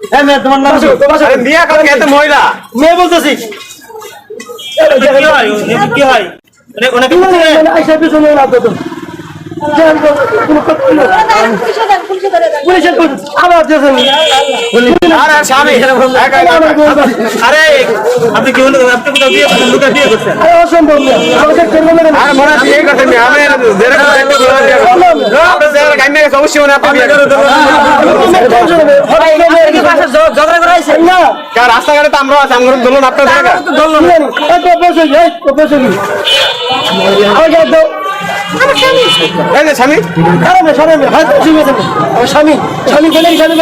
হ্যাঁ মেয়ে তোমার নাম বসো তো বসো বিয়া কালকে এত মহিলা মেয়ে বলতেছি। কি হয়? কি হয়? ওনাকে আইসা পিছনে না তো। কোনো কথা হইল না। পুলিশের কোন আবার দিয়েছেন আরে আপনি কি হলো আপনি কোথাও বিয়ে করছেন? বিয়ে করছেন অসম্ভব না আমাকে করব না। আর মনে বিয়ে করতেন আমি অবশ্যই মনে আপনি হয়েছে না। কার রাস্তাঘাটে তো আমরা আছি আমরা দোলন আপনার জায়গা। স্বামী। স্বামী। স্বামী স্বামী স্বামী